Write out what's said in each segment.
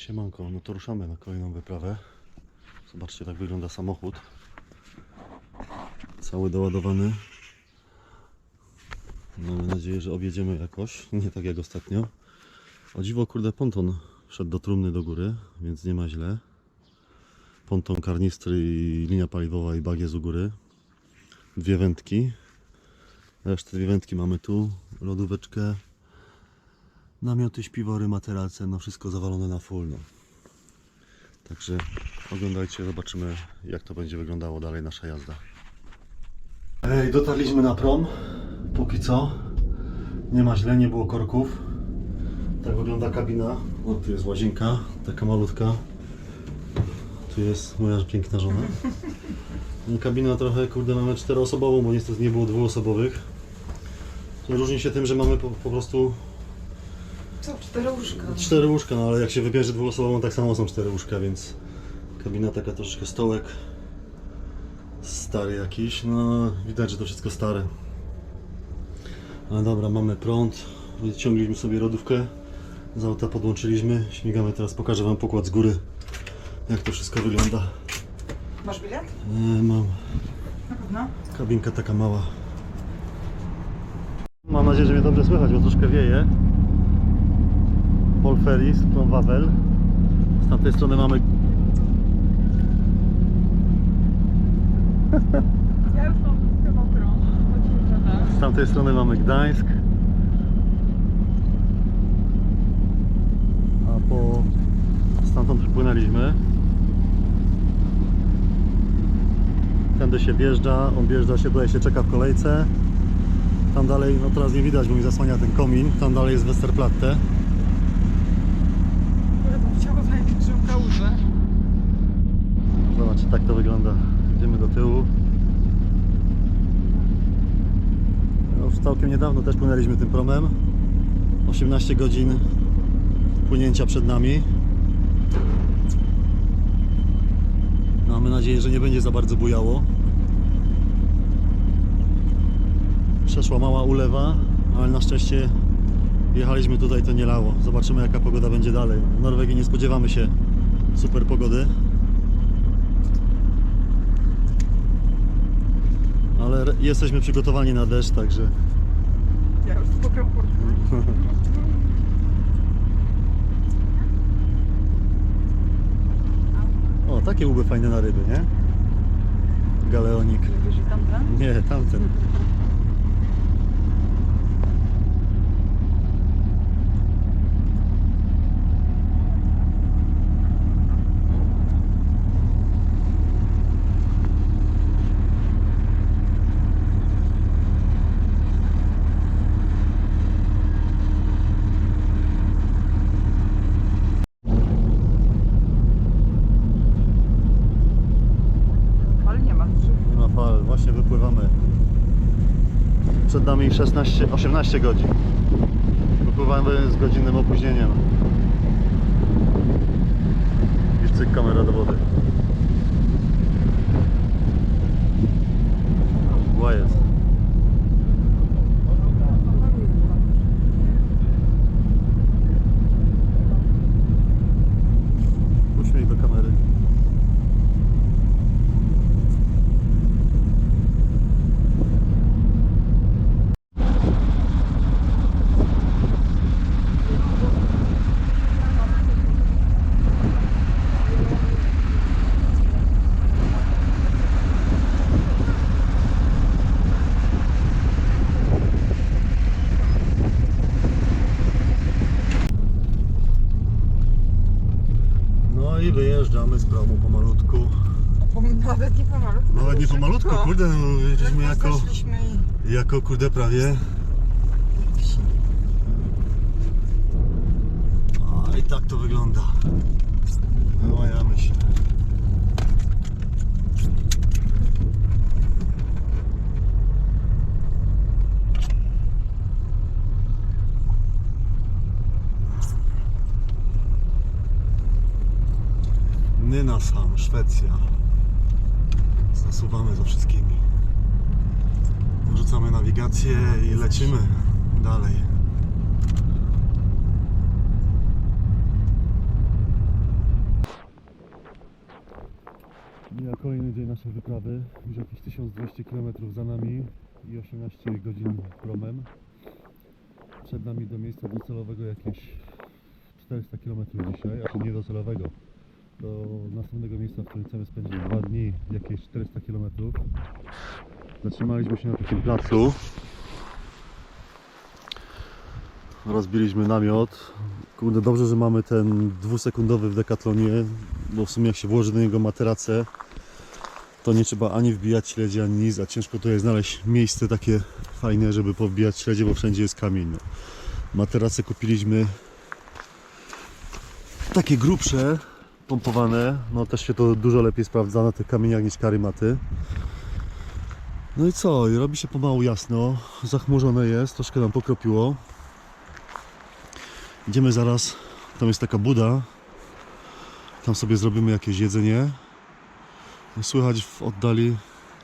Siemanko, no to ruszamy na kolejną wyprawę. Zobaczcie, tak wygląda samochód. Cały doładowany. Mamy nadzieję, że objedziemy jakoś, nie tak jak ostatnio. O dziwo, kurde, ponton wszedł do trumny do góry, więc nie ma źle. Ponton, karnistry i linia paliwowa i bagiez u góry. Dwie wędki. Resztę dwie wędki mamy tu, lodóweczkę, namioty, śpiwory, materace, no wszystko zawalone na full. No. Także oglądajcie, zobaczymy jak to będzie wyglądało dalej nasza jazda. Ej, dotarliśmy na prom. Póki co. Nie ma źle, nie było korków. Tak wygląda kabina. O, tu jest łazienka, taka malutka. Tu jest moja piękna żona. No, Kabina trochę, kurde, mamy czteroosobową, bo niestety nie było dwuosobowych. Różni się tym, że mamy po, po prostu Co, cztery łóżka? Cztery łóżka, no ale jak się wybierze dwuosobową, tak samo są cztery łóżka, więc kabina taka troszeczkę stołek stary jakiś, no widać, że to wszystko stare. Ale dobra, mamy prąd, wyciągliśmy sobie lodówkę, z auta podłączyliśmy, śmigamy teraz, pokażę Wam pokład z góry, jak to wszystko wygląda. Masz bilet? E, mam Na pewno. kabinka taka mała. Mam nadzieję, że mnie dobrze słychać, bo troszkę wieje. Paul Ferris, Wawel. Z tamtej strony mamy... Ja już mam chyba prąd. tak. Z tamtej strony mamy Gdańsk. A po... Stamtąd przypłynęliśmy. Tędy się wjeżdża, on wjeżdża się, tutaj się czeka w kolejce. Tam dalej, no teraz nie widać, bo mi zasłania ten komin. Tam dalej jest Westerplatte. Ja bym chciała w Zobaczcie, tak to wygląda. Idziemy do tyłu. No, Już całkiem niedawno też płynęliśmy tym promem. 18 godzin płynięcia przed nami. Mamy nadzieję, że nie będzie za bardzo bujało. Przeszła mała ulewa, ale na szczęście jechaliśmy tutaj, to nie lało. Zobaczymy jaka pogoda będzie dalej. W Norwegii nie spodziewamy się super pogody. Ale jesteśmy przygotowani na deszcz, także Ja już kurtkę. o, takie byłby fajne na ryby, nie? Galeonik. I tamten? Nie, tamten. Ale nie ma drzew. Nie ma fal, właśnie wypływamy. Przed nami 16, 18 godzin. Wypływamy z godzinnym opóźnieniem. I cyk kamera do wody. Mgła jest. Uśmiech do kamery. No i wyjeżdżamy z promu pomalutku. Bo nawet nie pomalutku. Nawet nie pomalutku, szybko. kurde, no jako, jako kurde prawie. A i tak to wygląda. Wyłajamy się. Nynashamn, Szwecja. Zasuwamy za wszystkimi. Rzucamy nawigację i lecimy dalej. Mija kolejny dzień naszej wyprawy, już jakieś 1200 km za nami i 18 godzin promem. Przed nami do miejsca docelowego jakieś 400 km dzisiaj, a nie docelowego. Do następnego miejsca, w którym chcemy spędzić dwa dni, jakieś 400 km. Zatrzymaliśmy się na takim placu. Rozbiliśmy namiot. Kurde, dobrze, że mamy ten dwusekundowy w dekatlonie, bo w sumie jak się włoży do niego materacę, to nie trzeba ani wbijać śledzi, ani nic, a ciężko jest znaleźć miejsce takie fajne, żeby powbijać śledzie, bo wszędzie jest kamień. No. Materace kupiliśmy takie grubsze, pompowane, no też się to dużo lepiej sprawdza na tych kamieniach niż karymaty. No i co, i robi się pomału jasno, zachmurzone jest, troszkę nam pokropiło. Idziemy zaraz, tam jest taka buda, tam sobie zrobimy jakieś jedzenie. Słychać w oddali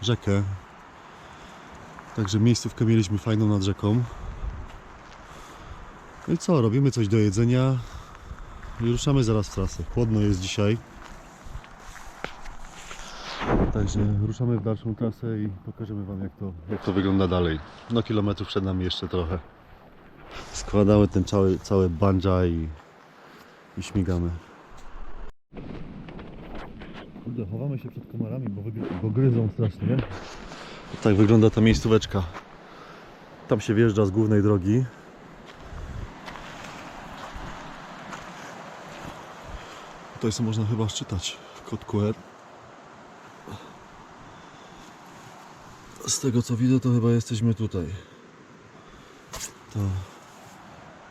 rzekę. Także miejscówkę mieliśmy fajną nad rzeką. No i co, robimy coś do jedzenia i ruszamy zaraz w trasę. Chłodno jest dzisiaj. Także ruszamy w dalszą trasę i pokażemy Wam jak to, jak to wygląda dalej. No kilometrów przed nami jeszcze trochę. Składamy ten cały, cały banja i, i śmigamy. Kurde, chowamy się przed komarami, bo, wygry- bo gryzą strasznie. Tak wygląda ta miejscóweczka. Tam się wjeżdża z głównej drogi. Tutaj sobie można chyba szczytać kod QR. Z tego co widzę, to chyba jesteśmy tutaj. To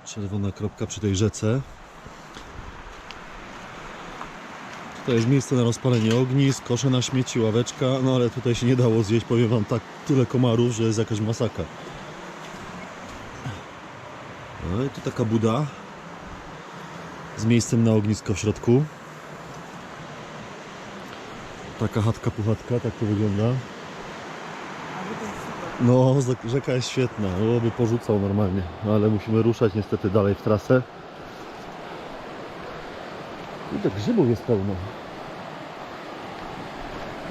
czerwona kropka przy tej rzece. To jest miejsce na rozpalenie ognisk, kosze na śmieci, ławeczka, no ale tutaj się nie dało zjeść, powiem wam tak, tyle komarów, że jest jakaś masakra. No i tu taka buda z miejscem na ognisko w środku. Taka chatka puchatka, tak to wygląda. No, rzeka jest świetna, no, by porzucał normalnie, no, ale musimy ruszać niestety dalej w trasę. I tak grzybów jest pełno.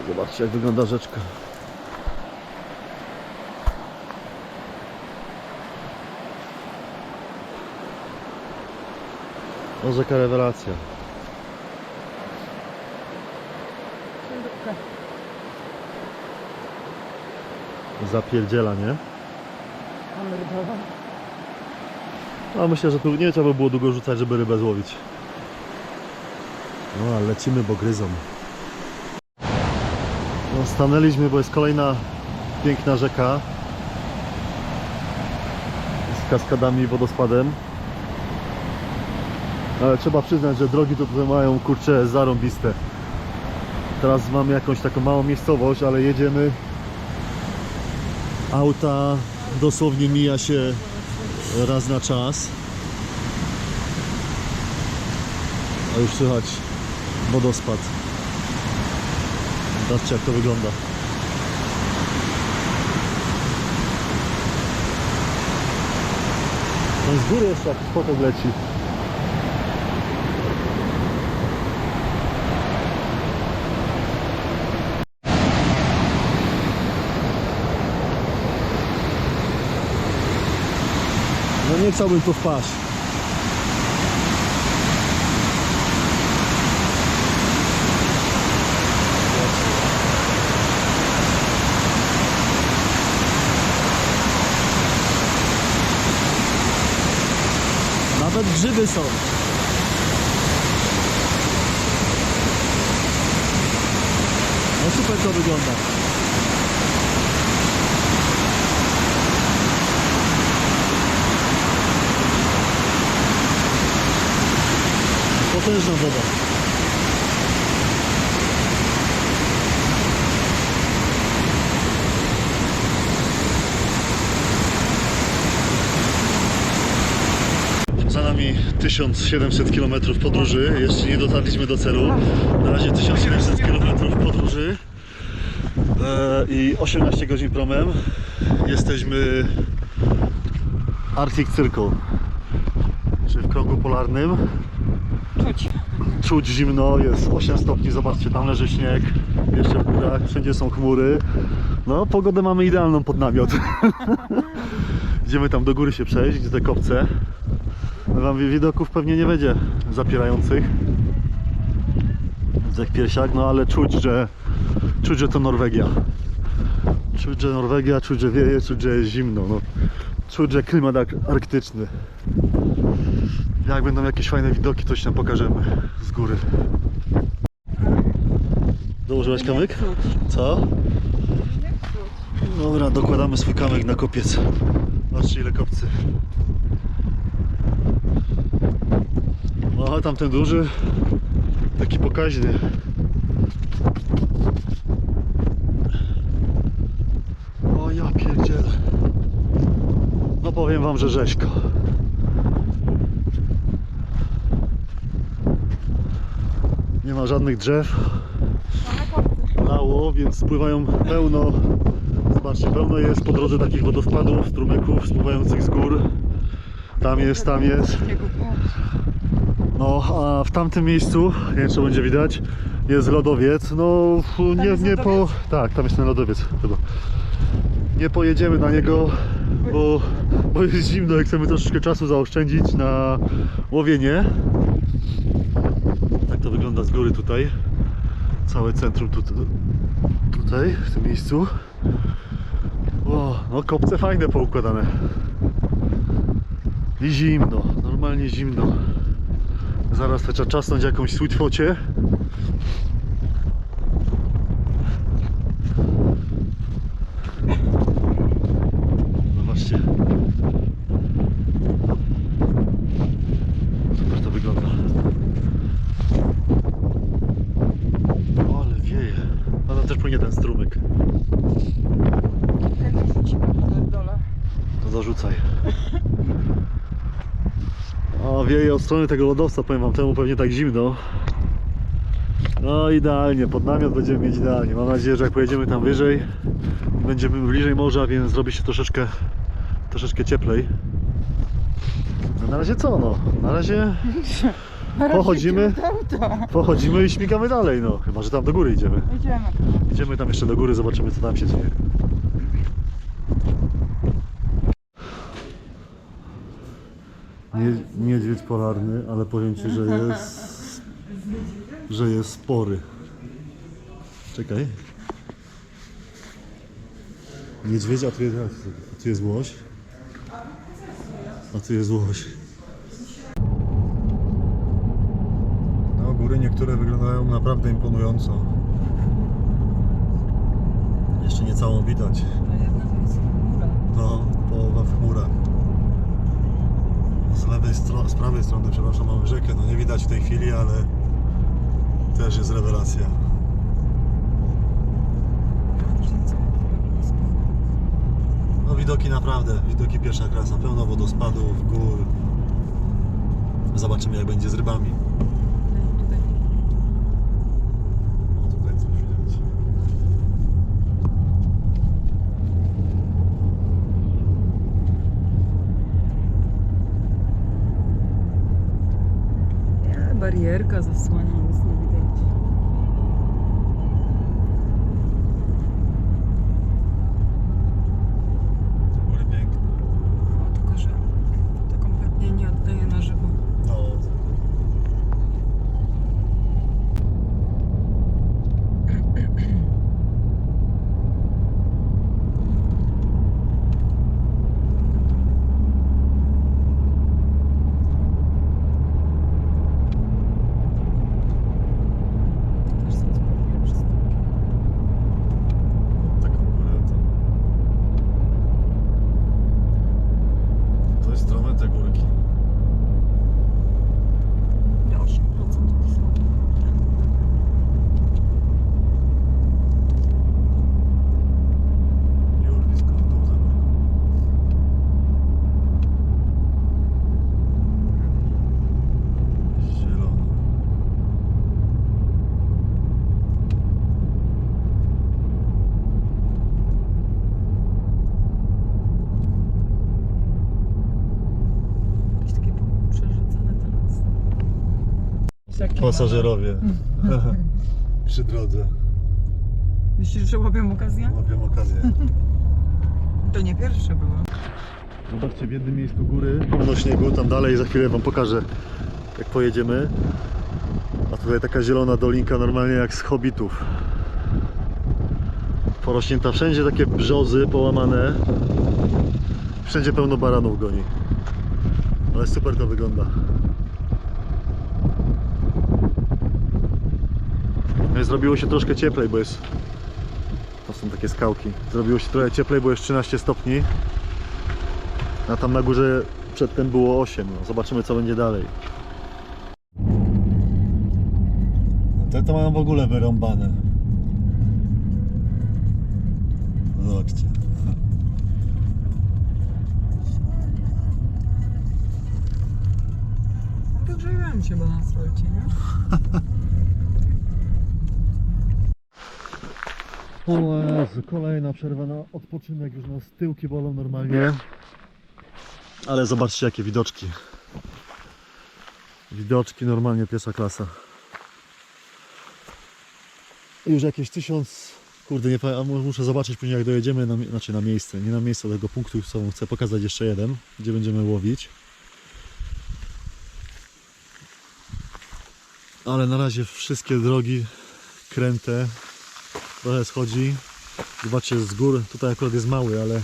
Zobaczcie jak wygląda rzeczka. No rzeka rewelacja. Zapierdziela, nie? Mamy rybową. No myślę, że tu nie trzeba by było długo rzucać, żeby rybę złowić. No ale lecimy, bo gryzą. No, stanęliśmy, bo jest kolejna piękna rzeka. Z kaskadami i wodospadem. Ale trzeba przyznać, że drogi to tutaj mają kurcze zarąbiste. Teraz mamy jakąś taką małą miejscowość, ale jedziemy. Auta dosłownie mija się raz na czas. A już słychać wodospad. Zobaczcie jak to wygląda. No z góry jeszcze jakiś potok leci. Nie chciałbym tu wpaść. Nawet grzyby są. No super to wygląda. Potężna woda. Za nami 1700 km podróży, jeszcze nie dotarliśmy do celu. Na razie 1700 km podróży e, i 18 godzin promem. Jesteśmy Arctic Circle, czyli w krągu polarnym. Czuć. Czuć zimno, jest 8 stopni, zobaczcie, tam leży śnieg, jeszcze w górach, wszędzie są chmury. No, pogodę mamy idealną pod namiot. Idziemy tam do góry się przejść, gdzie te kopce. Wam widoków pewnie nie będzie zapierających. Zdech piersiak, no ale czuć, że czuć, że to Norwegia. Czuć, że Norwegia, czuć, że wieje, czuć, że jest zimno. No. Czuć, że klimat ar- arktyczny. Jak będą jakieś fajne widoki, to się nam pokażemy z góry. Dołożyłaś kamyk? Co? Dobra, dokładamy swój kamyk na kopiec. Patrzcie ile kopcy. No, tamten duży, taki pokaźny. O ja pierdzielę. No powiem wam, że rzeźko. Ma żadnych drzew lało, więc spływają pełno. Zobaczcie, pełno jest po drodze takich wodospadów, strumyków spływających z gór. Tam jest, tam jest. No, a w tamtym miejscu, nie wiem czy będzie widać, jest lodowiec. No, nie, nie po. Tak, tam jest ten lodowiec chyba. Nie pojedziemy na niego, bo, bo jest zimno i chcemy troszeczkę czasu zaoszczędzić na łowienie. Z góry tutaj. Całe centrum tu, tu, tutaj, w tym miejscu. O, no kopce fajne poukładane. I zimno, normalnie zimno. Zaraz trzeba czasnąć jakąś sweetfocie. Zobaczcie. Super to wygląda. O, ale wieje. No tam też płynie ten strumyk. Jak rzucimy na dole. To zarzucaj. O, wieje od strony tego lodowca, powiem wam temu pewnie tak zimno. No idealnie, pod namiot będziemy mieć idealnie. Mam nadzieję, że jak pojedziemy tam wyżej, będziemy bliżej morza, więc zrobi się troszeczkę, troszeczkę cieplej. No na razie co no? Na razie Pochodzimy. pochodzimy i śmigamy dalej no. Chyba, że tam do góry idziemy. Idziemy. Idziemy tam jeszcze do góry, zobaczymy co tam się dzieje. Nie, niedźwiedź polarny, ale powiem Ci, że jest, że jest spory. Czekaj. Niedźwiedź, a tu jest, a tu jest łoś. A tu jest łoś. No, góry niektóre wyglądają naprawdę imponująco. Jeszcze nie całą widać. No, połowa w chmurach. Z lewej strony, z prawej strony, przepraszam, mamy rzekę. No nie widać w tej chwili, ale też jest rewelacja. No widoki naprawdę, widoki pierwsza klasa, pełno wodospadów, gór. Zobaczymy jak będzie z rybami. Tutaj. O, tutaj coś widać. Nie, barierka zasłania, nie widać. Te góry piękne. O, tylko że to kompletnie nie oddaje na żywo. No. Takie Pasażerowie. Przy drodze. Myślisz, że łapią okazję? Łapią okazję. To nie pierwsze było. Zobaczcie, w jednym miejscu góry, pełno śniegu, tam dalej za chwilę Wam pokażę, jak pojedziemy. A tutaj taka zielona dolinka, normalnie jak z hobbitów. Porośnięta wszędzie takie brzozy połamane. Wszędzie pełno baranów goni. Ale super to wygląda. No i Zrobiło się troszkę cieplej, bo jest... To są takie skałki. Zrobiło się trochę cieplej, bo jest 13 stopni. A tam na górze przedtem było 8. No, zobaczymy co będzie dalej. Te to mają w ogóle wyrąbane. Zobaczcie. Dogrzewałem się bo na asfalcie, nie? O Jezu, kolejna przerwa na odpoczynek, już nas tyłki bolą normalnie. Ale zobaczcie jakie widoczki. Widoczki normalnie pierwsza klasa. Już jakieś tysiąc, kurde nie pamiętam, muszę zobaczyć później jak dojedziemy, na, znaczy na miejsce, nie na miejsce tego punktu, co chcę pokazać jeszcze jeden, gdzie będziemy łowić. Ale na razie wszystkie drogi kręte, trochę schodzi. Zobaczcie z gór, tutaj akurat jest mały, ale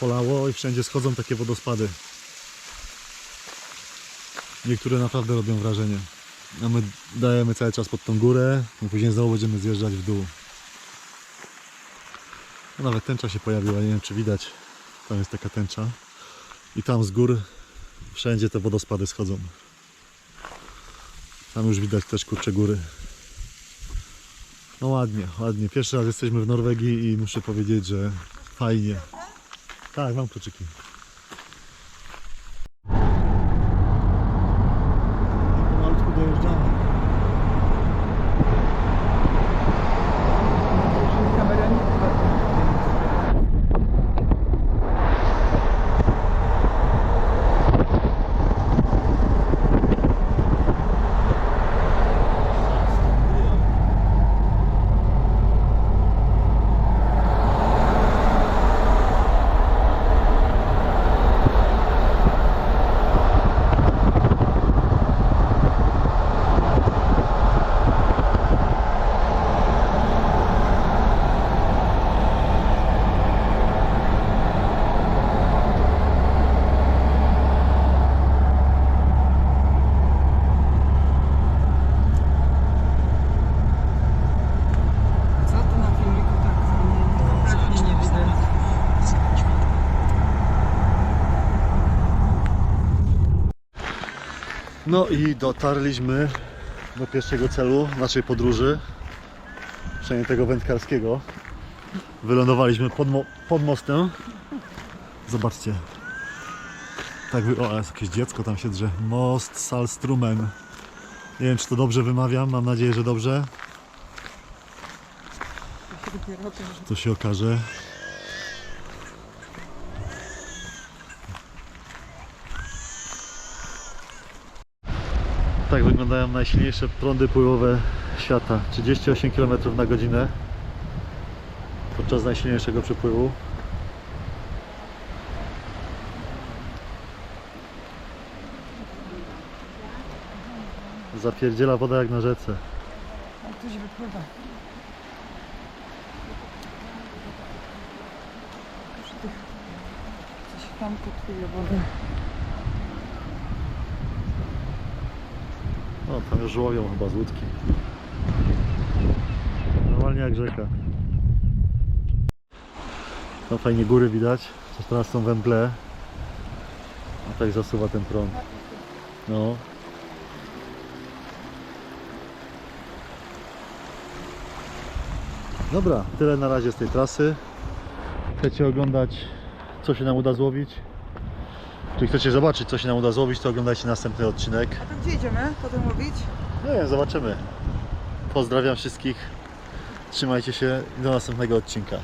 polało i wszędzie schodzą takie wodospady. Niektóre naprawdę robią wrażenie. A my dajemy cały czas pod tą górę, a później znowu będziemy zjeżdżać w dół. No nawet tęcza się pojawiła, nie wiem czy widać. Tam jest taka tęcza. I tam z gór wszędzie te wodospady schodzą. Tam już widać też kurcze góry. No ładnie, ładnie. Pierwszy raz jesteśmy w Norwegii i muszę powiedzieć, że fajnie. Tak, mam kluczyki. Pomalutku dojeżdżamy. Kamera nie Co to na filmiku tak kompletnie nie widać? No i dotarliśmy do pierwszego celu naszej podróży. Przynajmniej tego wędkarskiego. Wylądowaliśmy pod, mo- pod mostem. Zobaczcie. Tak wy... O, jest jakieś dziecko tam się drze. Most Salstrumen. Nie wiem, czy to dobrze wymawiam. Mam nadzieję, że dobrze. To się okaże. Tak wyglądają najsilniejsze prądy pływowe świata. 38 km na godzinę podczas najsilniejszego przypływu. Zapierdziela woda jak na rzece. A ktoś wypływa. Coś tam kotkuje wodę. O, tam już łowią chyba z łódki. Normalnie jak rzeka. No fajnie góry widać. Coś teraz są we mgle. A tak zasuwa ten prąd. No. Dobra, tyle na razie z tej trasy. Chcecie oglądać, co się nam uda złowić? Czy chcecie zobaczyć, co się nam uda złowić, to oglądajcie następny odcinek. A to gdzie idziemy potem łowić? Nie wiem, zobaczymy. Pozdrawiam wszystkich. Trzymajcie się i do następnego odcinka.